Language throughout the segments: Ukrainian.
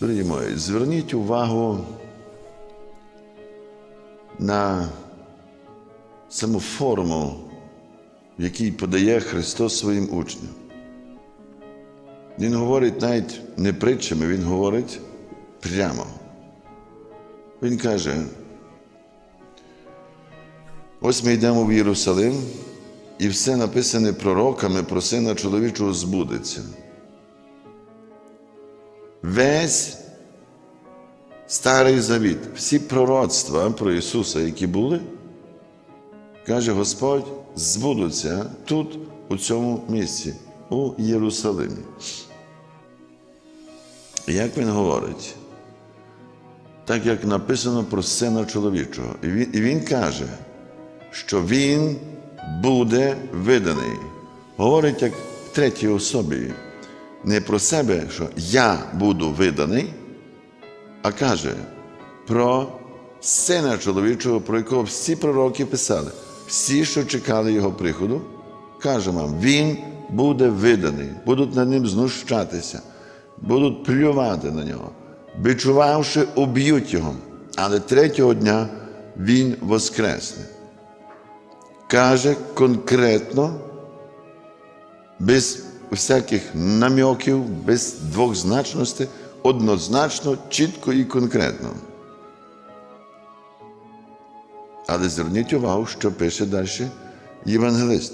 Дорогі мої, зверніть увагу на саму форму, в якій подає Христос своїм учням. Він говорить навіть не притчами, Він говорить прямо. Він каже, ось ми йдемо в Єрусалим, і все написане пророками про сина чоловічого збудеться. Весь Старий Завіт, всі пророцтва про Ісуса, які були, каже Господь, збудуться тут, у цьому місці, у Єрусалимі. Як він говорить? Так як написано про сина чоловічого. І він, і він каже, що він буде виданий. Говорить як в третій особі. Не про себе, що я буду виданий, а каже про сина чоловічого, про якого всі пророки писали, всі, що чекали його приходу, каже вам, він буде виданий, будуть над ним знущатися, будуть плювати на нього, бичувавши, уб'ють його, але третього дня він воскресне. Каже конкретно, без всяких намьоків, без двохзначностей, однозначно, чітко і конкретно. Але зверніть увагу, що пише далі євангелист.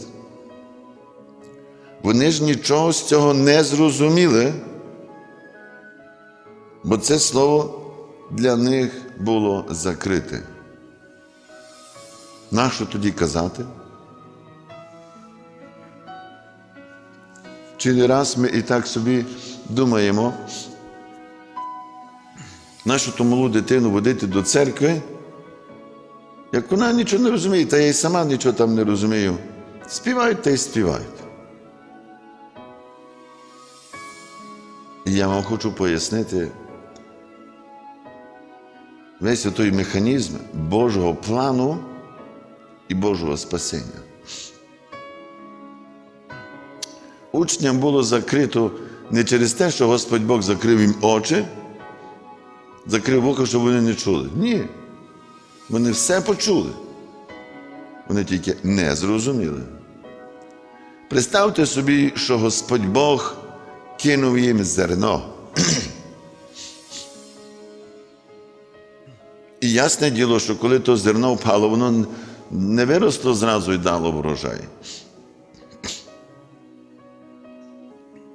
Вони ж нічого з цього не зрозуміли, бо це слово для них було закрите. Нащо тоді казати? Чи не раз ми і так собі думаємо, нашу ту малу дитину водити до церкви, як вона нічого не розуміє, та я й сама нічого там не розумію. Співають та й співають. І я вам хочу пояснити весь той механізм Божого плану і Божого спасіння. Учням було закрито не через те, що Господь Бог закрив їм очі, закрив око, щоб вони не чули. Ні. Вони все почули. Вони тільки не зрозуміли. Представте собі, що Господь Бог кинув їм зерно. І ясне діло, що коли то зерно впало, воно не виросло зразу і дало врожай.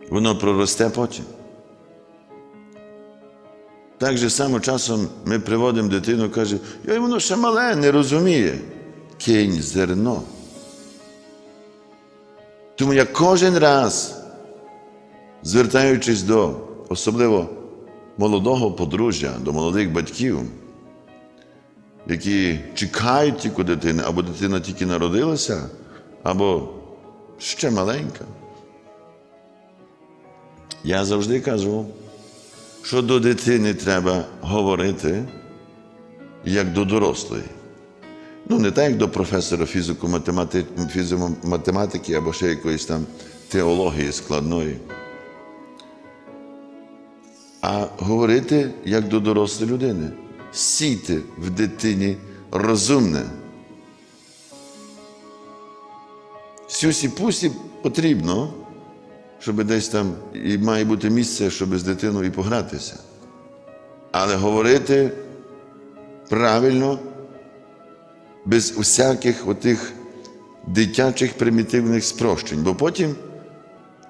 Воно проросте потім. Так же само часом ми приводимо дитину, каже, ой, воно ще мале, не розуміє. Кинь зерно. Тому я кожен раз, звертаючись до особливо молодого подружжя, до молодих батьків, які чекають тільки дитини, або дитина тільки народилася, або ще маленька. Я завжди кажу, що до дитини треба говорити як до дорослої. Ну, не так, як до професора фізико-математики або ще якоїсь там теології складної. А говорити як до дорослої людини. Сійте в дитині розумне. Сюсі пусі потрібно, щоб десь там і має бути місце, щоб з дитиною і погратися. Але говорити правильно, без усяких отих дитячих примітивних спрощень. Бо потім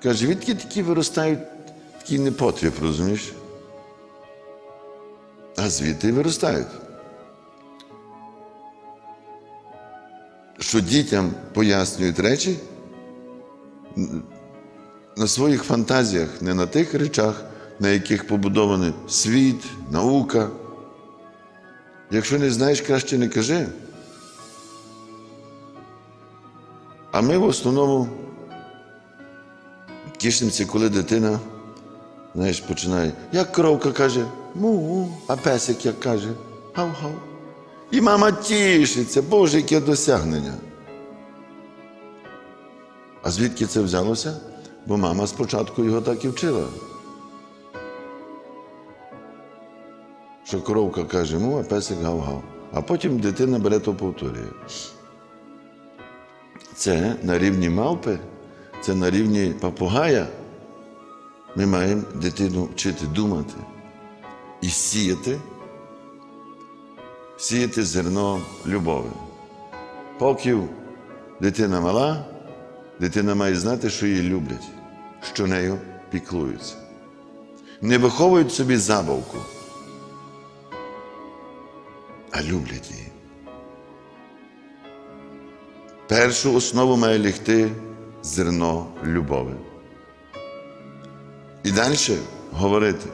каже, відки такі виростають такий непотріб, розумієш? А звідти виростають. Що дітям пояснюють речі на своїх фантазіях, не на тих речах, на яких побудований світ, наука. Якщо не знаєш, краще не кажи. А ми в основному тішимося, коли дитина, знаєш, починає, як коровка каже, му, а песик як каже, гав-гав. І мама тішиться, Боже, яке досягнення. А звідки це взялося? Бо мама спочатку його так і вчила. що коровка каже му, а песик гав-гав. А потім дитина бере то повторює. Це на рівні мавпи, це на рівні папугая. Ми маємо дитину вчити думати і сіяти, сіяти зерно любові. Поки дитина мала, дитина має знати, що її люблять, що нею піклуються. Не виховують собі забавку, а люблять її. Першу основу має лягти зерно любові. І далі говорити.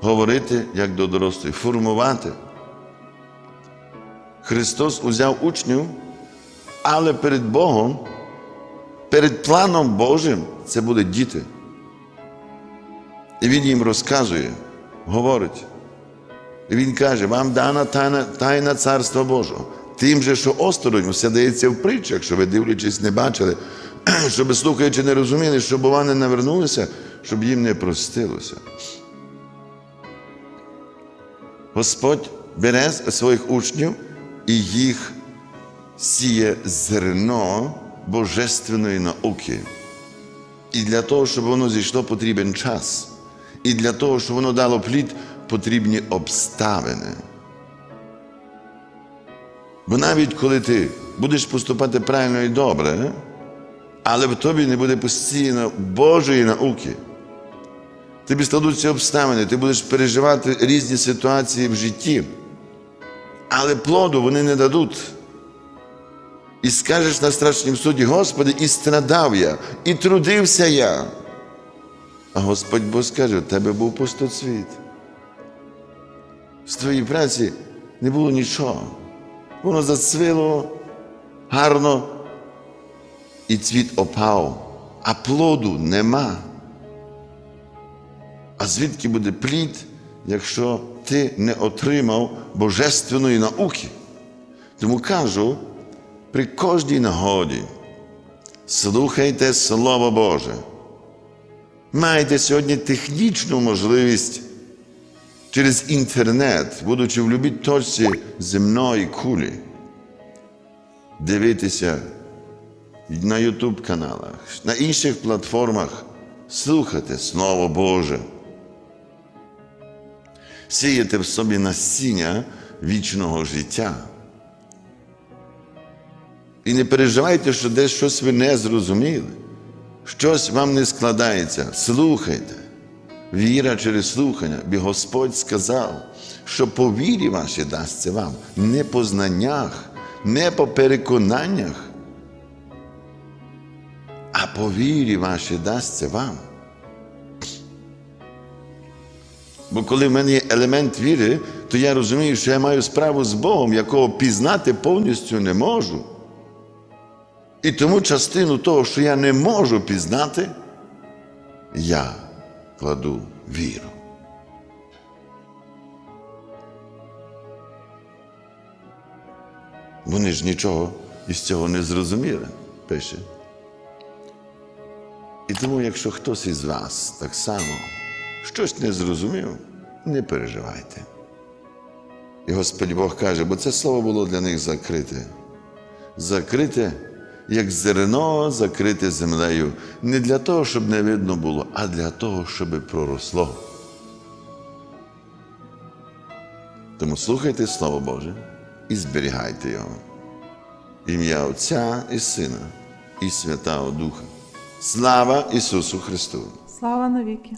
Говорити як до дорослих, формувати. Христос узяв учнів, але перед Богом, перед планом Божим це будуть діти. І Він їм розказує, говорить. І Він каже, вам дана тайна, тайна Царства Божого. Тим же, що осторонь, все дається в притчах, що ви дивлячись, не бачили, щоб слухаючи, не розуміли, щоб вони не вернулися, щоб їм не простилося. Господь бере своїх учнів і їх сіє зерно божественної науки. І для того, щоб воно зійшло, потрібен час. І для того, щоб воно дало плід, потрібні обставини. Бо навіть коли ти будеш поступати правильно і добре, але в тобі не буде постійно Божої науки, тобі складуться обставини, ти будеш переживати різні ситуації в житті, але плоду вони не дадуть. І скажеш на страшнім суді, Господи, і страдав я, і трудився я. А Господь Бог скаже, у тебе був пустоцвіт. З твоєї праці не було нічого. Воно зацвило гарно, і цвіт опав, а плоду нема. А звідки буде плід, якщо ти не отримав божественної науки? Тому кажу, при кожній нагоді слухайте Слово Боже. Маєте сьогодні технічну можливість через інтернет, будучи в любій точці земної кулі, дивитися на YouTube каналах, на інших платформах, слухати Слово Боже. Сіяти в собі насіння вічного життя. І не переживайте, що десь щось ви не зрозуміли, щось вам не складається. Слухайте. Віра через слухання, бо Господь сказав, що по вірі вашій дасться вам, не по знаннях, не по переконаннях, а по вірі вашій дасться вам. Бо коли в мене є елемент віри, то я розумію, що я маю справу з Богом, якого пізнати повністю не можу. І тому частину того, що я не можу пізнати, я кладу віру. Вони ж нічого із цього не зрозуміли, пише. І тому, якщо хтось із вас так само щось не зрозумів, не переживайте. І Господь Бог каже, бо це слово було для них закрите. Закрите, як зерно закрите землею, не для того, щоб не видно було, а для того, щоб проросло. Тому слухайте Слово Боже і зберігайте його. Ім'я Отця і Сина, і Святого Духа. Слава Ісусу Христу! Слава навіки!